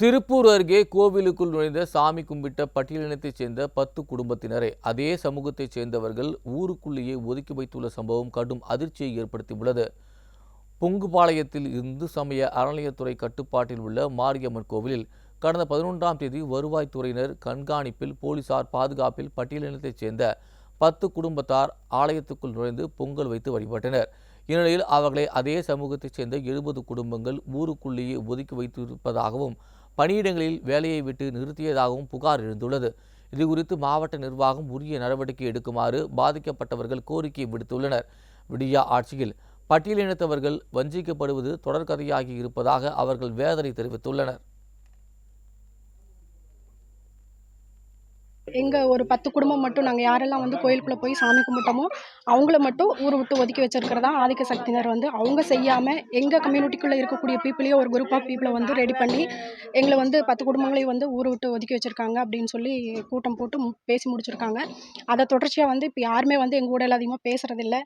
திருப்பூர் அருகே கோவிலுக்குள் நுழைந்த சாமி கும்பிட்ட பட்டியலினத்தைச் சேர்ந்த பத்து குடும்பத்தினரை அதே சமூகத்தைச் சேர்ந்தவர்கள் ஊருக்குள்ளேயே ஒதுக்கி வைத்துள்ள சம்பவம் கடும் அதிர்ச்சியை ஏற்படுத்தியுள்ளது. பொங்குபாளையத்தில் இந்து சமய அறநிலையத்துறை கட்டுப்பாட்டில் உள்ள மாரியம்மன் கோவிலில் கடந்த பதினொன்றாம் தேதி வருவாய்த்துறையினர் கண்காணிப்பில் போலீசார் பாதுகாப்பில் பட்டியலினத்தைச் சேர்ந்த பத்து குடும்பத்தார் ஆலயத்துக்குள் நுழைந்து பொங்கல் வைத்து வழிபட்டனர். இந்நிலையில் அவர்களை அதே சமூகத்தைச் சேர்ந்த எழுபது குடும்பங்கள் ஊருக்குள்ளேயே ஒதுக்கி வைத்திருப்பதாகவும் பணியிடங்களில் வேலையை விட்டு நிறுத்தியதாகவும் புகார் எழுந்துள்ளது. இதுகுறித்து மாவட்ட நிர்வாகம் உரிய நடவடிக்கை எடுக்குமாறு பாதிக்கப்பட்டவர்கள் கோரிக்கை விடுத்துள்ளனர். விடியா ஆட்சியில் பட்டியலினத்தவர்கள் வஞ்சிக்கப்படுவது தொடர்கதையாகி இருப்பதாக அவர்கள் வேதனை தெரிவித்துள்ளனர். எங்கள் ஒரு பத்து குடும்பம் மட்டும் நாங்கள் யாரெல்லாம் வந்து கோயிலுக்குள்ளே போய் சாமி கும்பிட்டோமோ அவங்கள மட்டும் ஊரை விட்டு ஒதுக்கி வச்சிருக்கிறதா ஆதிக்க சக்தியினர் வந்து அவங்க செய்யாமல் எங்கள் கம்யூனிட்டிக்குள்ளே இருக்கக்கூடிய பீப்புளையே ஒரு குரூப் ஆஃப் பீப்புளை வந்து ரெடி பண்ணி எங்களை வந்து பத்து குடும்பங்களையும் வந்து ஊரை விட்டு ஒதுக்கி வச்சுருக்காங்க அப்படின்னு சொல்லி கூட்டம் போட்டு பேசி முடிச்சிருக்காங்க. அதை தொடர்ச்சியாக வந்து இப்போ யாருமே வந்து எங்கள் கூட அதிகமாக பேசுகிறதில்ல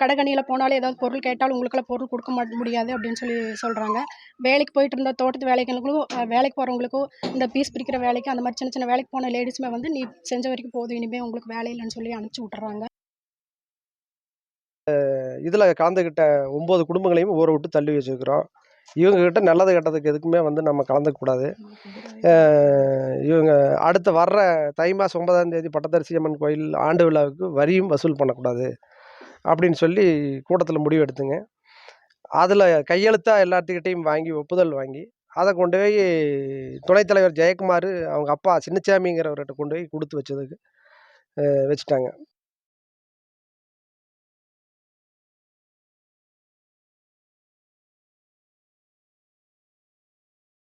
கடைகணியில் போனாலே ஏதாவது பொருள் கேட்டாலும் உங்களுக்கெல்லாம் பொருள் கொடுக்க மாட்ட முடியாது அப்படின்னு சொல்லி சொல்கிறாங்க வேலைக்கு போயிட்டு இருந்த தோட்டத்து வேலைகளுக்கும் வேலைக்கு போகிறவங்களுக்கும் இந்த பீஸ் பிரிக்கிற வேலைக்கு அந்த மாதிரி சின்ன சின்ன வேலைக்கு போன லேடிஸுமே வந்து நீ செஞ்ச வரைக்கும் போதும். இனிமேல் உங்களுக்கு வேலை இல்லைன்னு சொல்லி அனுப்பிச்சி விட்டுறாங்க. இதில் கலந்துக்கிட்ட ஒம்பது குடும்பங்களையும் ஊரை விட்டு தள்ளி வச்சுருக்கிறோம். இவங்கக்கிட்ட நல்லது கெட்டதுக்கு எதுக்குமே வந்து நம்ம கலந்துக்கூடாது இவங்க அடுத்து வர்ற தை மாதம் ஒன்பதாம் தேதி பட்டத்தரிசி அம்மன் கோயில் ஆண்டு விழாவுக்கு வரியும் வசூல் பண்ணக்கூடாது அப்படின்னு சொல்லி கூட்டத்தில் முடிவு எடுத்துங்க. அதில் கையெழுத்தாக எல்லாத்துக்கிட்டேயும் வாங்கி ஒப்புதல் வாங்கி அதை கொண்டு போய் துணைத் தலைவர் ஜெயக்குமார் அவங்க அப்பா சின்னசாமிங்கிறவர்கிட்ட கொண்டு போய் கொடுத்து வச்சதுக்கு வச்சுட்டாங்க.